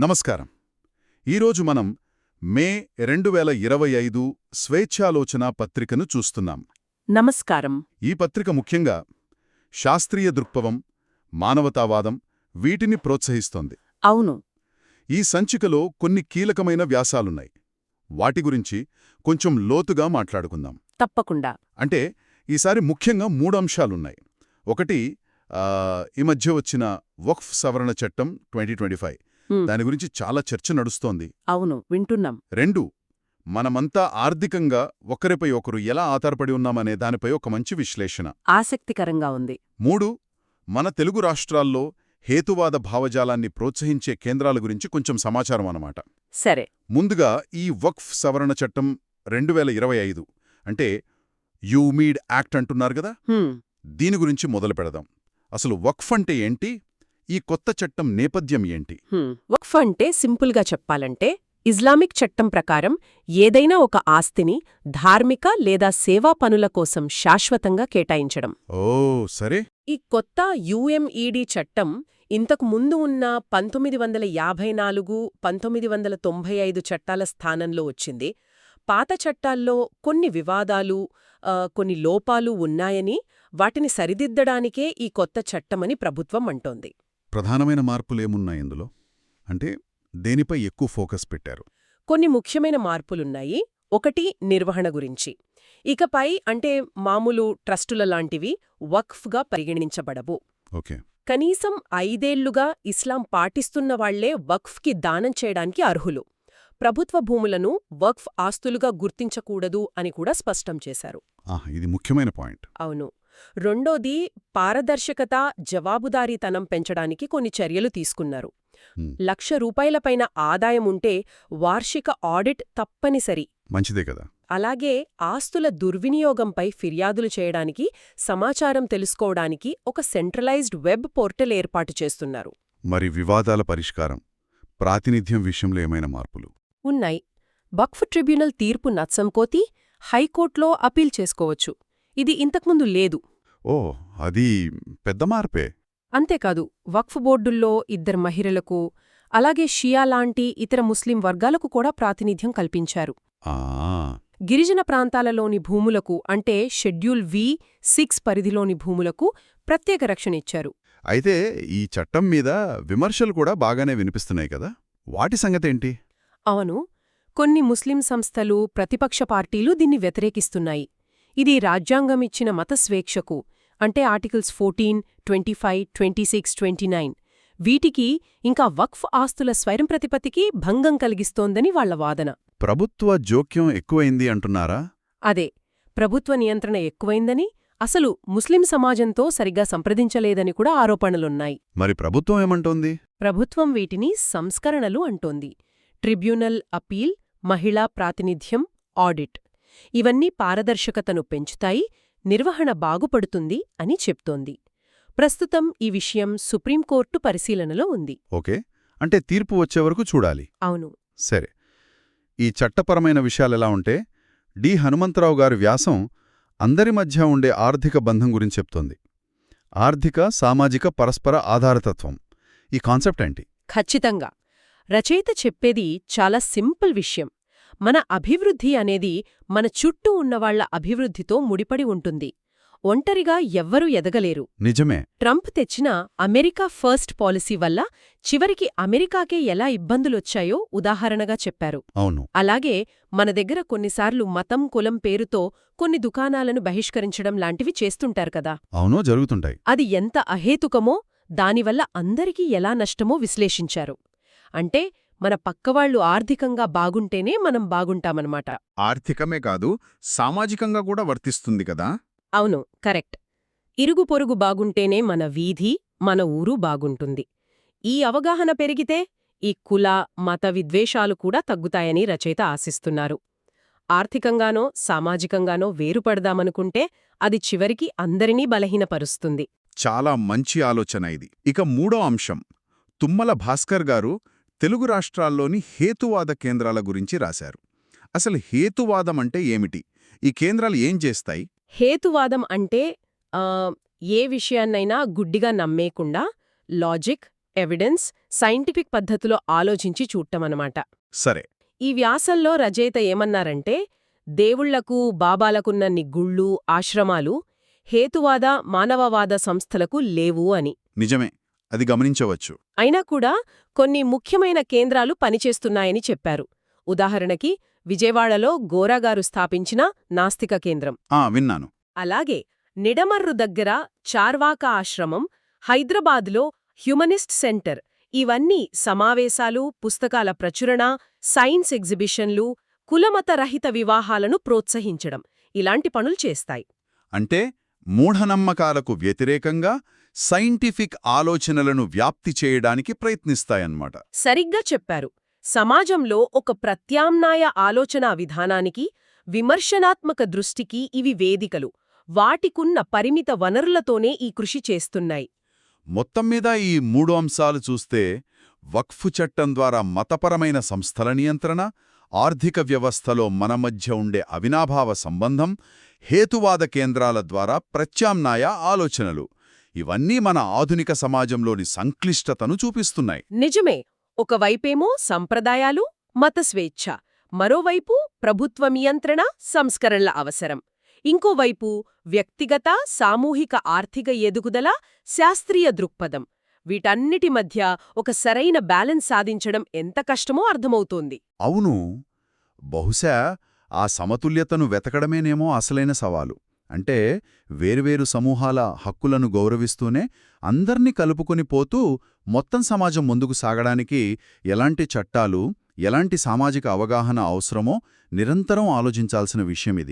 నమస్కారం. ఈరోజు మనం మే రెండు వేల ఇరవై ఐదు స్వేచ్ఛాలోచన పత్రికను చూస్తున్నాం. నమస్కారం. ఈ పత్రిక ముఖ్యంగా శాస్త్రీయ దృక్పథం మానవతావాదం వీటిని ప్రోత్సహిస్తోంది. అవును. ఈ సంచికలో కొన్ని కీలకమైన వ్యాసాలున్నాయి. వాటి గురించి కొంచెం లోతుగా మాట్లాడుకుందాం. తప్పకుండా. అంటే ఈసారి ముఖ్యంగా మూడు అంశాలున్నాయి ఒకటి ఈ మధ్య వచ్చిన వక్ఫ్ సవరణ చట్టం ట్వంటీ హ్మ్. దాని గురించి చాలా చర్చ నడుస్తోంది. అవును వింటున్నాం. రెండు మనమంతా ఆర్థికంగా ఒకరిపై ఒకరు ఎలా ఆధారపడి ఉన్నామనే దానిపై ఒక మంచి విశ్లేషణ. ఆసక్తికరంగా ఉంది. మూడు మన తెలుగు రాష్ట్రాల్లో హేతువాద భావజాలాన్ని ప్రోత్సహించే కేంద్రాల గురించి కొంచెం సమాచారం అన్నమాట. సరే. ముందుగా ఈ వక్ఫ్ సవరణ చట్టం రెండు వేల ఇరవై ఐదు అంటే యూమీడ్ యాక్ట్ అంటున్నారు కదా. దీని గురించి మొదలు పెడదాం అసలు వక్ఫ్ అంటే ఏంటి? ఈ కొత్త చట్టం నేపథ్యం ఏంటి. వక్ఫ్ అంటే సింపుల్గా చెప్పాలంటే ఇస్లామిక్ చట్టం ప్రకారం ఏదైనా ఒక ఆస్తిని ధార్మిక లేదా సేవా పనుల కోసం శాశ్వతంగా కేటాయించడం. ఓ సరే. ఈ కొత్త యుఎంఈడి చట్టం ఇంతకు ముందు ఉన్న పంతొమ్మిది వందల యాభై నాలుగు పంతొమ్మిది వందల తొంభై ఐదు చట్టాల స్థానంలో వచ్చింది. పాత చట్టాల్లో కొన్ని వివాదాలు కొన్ని లోపాలు ఉన్నాయని వాటిని సరిదిద్దడానికే ఈ కొత్త చట్టమని ప్రభుత్వం అంటోంది. ప్రధానమైన మార్పులేమున్నాయి ఇందులో? అంటే దేనిపై ఎక్కువ ఫోకస్ పెట్టారు? కొన్ని ముఖ్యమైన మార్పులున్నాయి. ఒకటి నిర్వహణ గురించి. ఇకపై అంటే మామూలు ట్రస్టుల లాంటివి వక్ఫ్గా పరిగణించబడవు. ఓకే. కనీసం ఐదేళ్ళుగా ఇస్లాం పాటిస్తున్న వాళ్ళే వక్ఫ్కి దానం చేయడానికి అర్హులు. ప్రభుత్వ భూములను వక్ఫ్ ఆస్తులుగా గుర్తించకూడదు అని కూడా స్పష్టం చేశారు. ఇది ముఖ్యమైన పాయింట్. అవును. రెండోది పారదర్శకత జవాబుదారీతనం పెంచడానికి కొన్ని చర్యలు తీసుకున్నారు. లక్ష రూపాయలపైన ఆదాయం ఉంటే వార్షిక ఆడిట్ తప్పనిసరి. మంచిదే కదా. అలాగే ఆస్తుల దుర్వినియోగంపై ఫిర్యాదులు చేయడానికి సమాచారం తెలుసుకోవడానికి ఒక సెంట్రలైజ్డ్ వెబ్ పోర్టల్ ఏర్పాటు చేస్తున్నారు. మరి వివాదాల పరిష్కారం ప్రాతినిధ్యం విషయంలో ఏమైనా మార్పులు? ఉన్నాయి. వక్ఫ్ ట్రిబ్యునల్ తీర్పు నచ్చంకోతి హైకోర్టులో అపీల్ చేసుకోవచ్చు. ఇది ఇంతకుముందు లేదు. ఓ అది పెద్ద మార్పే. అంతేకాదు వక్ఫ్ బోర్డుల్లో ఇద్దరు మహిళలకు అలాగే షియా లాంటి ఇతర ముస్లిం వర్గాలకు కూడా ప్రాతినిధ్యం కల్పించారు. ఆ. గిరిజన ప్రాంతాలలోని భూములకు అంటే షెడ్యూల్ వి సిక్స్ పరిధిలోని భూములకు ప్రత్యేక రక్షణ ఇచ్చారు. అయితే ఈ చట్టం మీద విమర్శలు కూడా బాగానే వినిపిస్తున్నాయి కదా? వాటి సంగతేంటి? అవును కొన్ని ముస్లిం సంస్థలు ప్రతిపక్ష పార్టీలు దీన్ని వ్యతిరేకిస్తున్నాయి. ఇది రాజ్యాంగం ఇచ్చిన మత స్వేచ్ఛకు అంటే articles fourteen twenty five twenty six twenty nine వీటికి ఇంకా వక్ఫ్ ఆస్తుల స్వయం ప్రతిపత్తికి భంగం కలిగిస్తోందని వాళ్ళ వాదన. ప్రభుత్వ జోక్యం ఎక్కువైంది అంటున్నారా? అదే ప్రభుత్వ నియంత్రణ ఎక్కువైందని అసలు ముస్లిం సమాజంతో సరిగ్గా సంప్రదించలేదని కూడా ఆరోపణలున్నాయి. మరి ప్రభుత్వం ఏమంటోంది? ప్రభుత్వం వీటిని సంస్కరణలు అంటోంది. ట్రిబ్యునల్ అపీల్ మహిళా ప్రాతినిధ్యం ఆడిట్. ఇవన్నీ పారదర్శకతను పెంచుతాయి నిర్వహణ బాగుపడుతుంది అని చెప్తోంది. ప్రస్తుతం ఈ విషయం సుప్రీంకోర్టు పరిశీలనలో ఉంది. ఓకే. అంటే తీర్పు వచ్చే వరకు చూడాలి. అవును. సరే. ఈ చట్టపరమైన విషయాలెలా ఉంటే డి. హనుమంతరావు గారి వ్యాసం అందరి మధ్య ఉండే ఆర్థిక బంధం గురించి చెప్తోంది. ఆర్థిక సామాజిక పరస్పర ఆధారతత్వం. ఈ కాన్సెప్ట్ ఏంటి? ఖచ్చితంగా. రచయిత చెప్పేది చాలా సింపుల్ విషయం. మన అభివృద్ధి అనేది మన చుట్టూ ఉన్నవాళ్ళ అభివృద్ధితో ముడిపడి ఉంటుంది. ఒంటరిగా ఎవ్వరూ ఎదగలేరు. నిజమే. ట్రంప్ తెచ్చిన అమెరికా ఫస్ట్ పాలసీ వల్ల చివరికి అమెరికాకే ఎలా ఇబ్బందులొచ్చాయో ఉదాహరణగా చెప్పారు. అవును. అలాగే మన దగ్గర కొన్నిసార్లు మతం కులం పేరుతో కొన్ని దుకాణాలను బహిష్కరించడం లాంటివి చేస్తుంటారు కదా. అవును జరుగుతుంటాయి. అది ఎంత అహేతుకమో దానివల్ల అందరికీ ఎలా నష్టమో విశ్లేషించారు. అంటే మన పక్కవాళ్ళు ఆర్థికంగా బాగుంటేనే మనం బాగుంటామన్నమాట. ఆర్థికమే కాదు సామాజికంగా కూడా వర్తిస్తుంది కదా? అవును కరెక్ట్. ఇరుగు పొరుగు బాగుంటేనే మన వీధి మన ఊరు బాగుంటుంది. ఈ అవగాహన పెరిగితే ఈ కుల మత విద్వేషాలు కూడా తగ్గుతాయని రచయిత ఆశిస్తున్నారు. ఆర్థికంగానో సామాజికంగానో వేరుపడదామనుకుంటే అది చివరికి అందరినీ బలహీనపరుస్తుంది. చాలా మంచి ఆలోచన ఇది. ఇక మూడో అంశం. తుమ్మల భాస్కర్ గారు తెలుగు రాష్ట్రాల్లోని హేతువాద కేంద్రాల గురించి రాశారు. అసలు హేతువాదం అంటే ఏమిటి? ఈ కేంద్రాలు ఏం చేస్తాయి? హేతువాదం అంటే ఏ విషయాన్నైనా గుడ్డిగా నమ్మేకుండా లాజిక్ ఎవిడెన్స్ సైంటిఫిక్ పద్ధతిలో ఆలోచించి చూడటమన్నమాట సరే. ఈ వ్యాసంలో రచయిత ఏమన్నారంటే దేవుళ్ళకు బాబాలకున్నన్ని గుళ్ళు ఆశ్రమాలు హేతువాద మానవవాద సంస్థలకు లేవు అని. నిజమే. అది గమనించవచ్చు. అయినా కూడా కొన్ని ముఖ్యమైన కేంద్రాలు పనిచేస్తున్నాయని చెప్పారు. ఉదాహరణకి విజయవాడలో గోరాగారు స్థాపించిన నాస్తిక కేంద్రం. ఆ విన్నాను. అలాగే నిడమర్రు దగ్గర చార్వాక ఆశ్రమం హైదరాబాద్లో హ్యుమనిస్ట్ సెంటర్ ఇవన్నీ సమావేశాలు పుస్తకాల ప్రచురణ సైన్స్ ఎగ్జిబిషన్లు కులమత రహిత వివాహాలను ప్రోత్సహించడం. ఇలాంటి పనులు చేస్తాయి. అంటే మూఢనమ్మకాలకు వ్యతిరేకంగా సైంటిఫిక్ ఆలోచనలను వ్యాప్తి చేయడానికి ప్రయత్నిస్తాయన్నమాట. సరిగ్గా చెప్పారు. సమాజంలో ఒక ప్రత్యామ్నాయ ఆలోచనా విధానానికి విమర్శనాత్మక దృష్టికి ఇవి వేదికలు. వాటికున్న పరిమిత వనరులతోనే ఈ కృషి చేస్తున్నాయి. మొత్తం మీద ఈ మూడు అంశాలు చూస్తే వక్ఫు చట్టం ద్వారా మతపరమైన సంస్థల నియంత్రణ ఆర్థిక వ్యవస్థలో మన మధ్య ఉండే అవినాభావ సంబంధం హేతువాద కేంద్రాల ద్వారా ప్రత్యామ్నాయ ఆలోచనలు. ఇవన్నీ మన ఆధునిక సమాజంలోని సంక్లిష్టతను చూపిస్తున్నాయి. నిజమే. ఒకవైపేమో సంప్రదాయాలు మత స్వేచ్ఛ మరోవైపు ప్రభుత్వ నియంత్రణ సంస్కరణల అవసరం. ఇంకోవైపు వ్యక్తిగత సామూహిక ఆర్థిక ఎదుగుదల శాస్త్రీయ దృక్పథం. వీటన్నిటి మధ్య ఒక సరైన బ్యాలెన్స్ సాధించడం ఎంత కష్టమో అర్థమవుతోంది. అవును. బహుశా ఆ సమతుల్యతను వెతకడమేనేమో అసలైన సవాలు. అంటే వేరువేరు సమూహాల హక్కులను గౌరవిస్తూనే అందర్నీ కలుపుకుని పోతూ మొత్తం సమాజం ముందుకు సాగడానికి ఎలాంటి చట్టాలు ఎలాంటి సామాజిక అవగాహన అవసరమో నిరంతరం ఆలోచించాల్సిన విషయం ఇది.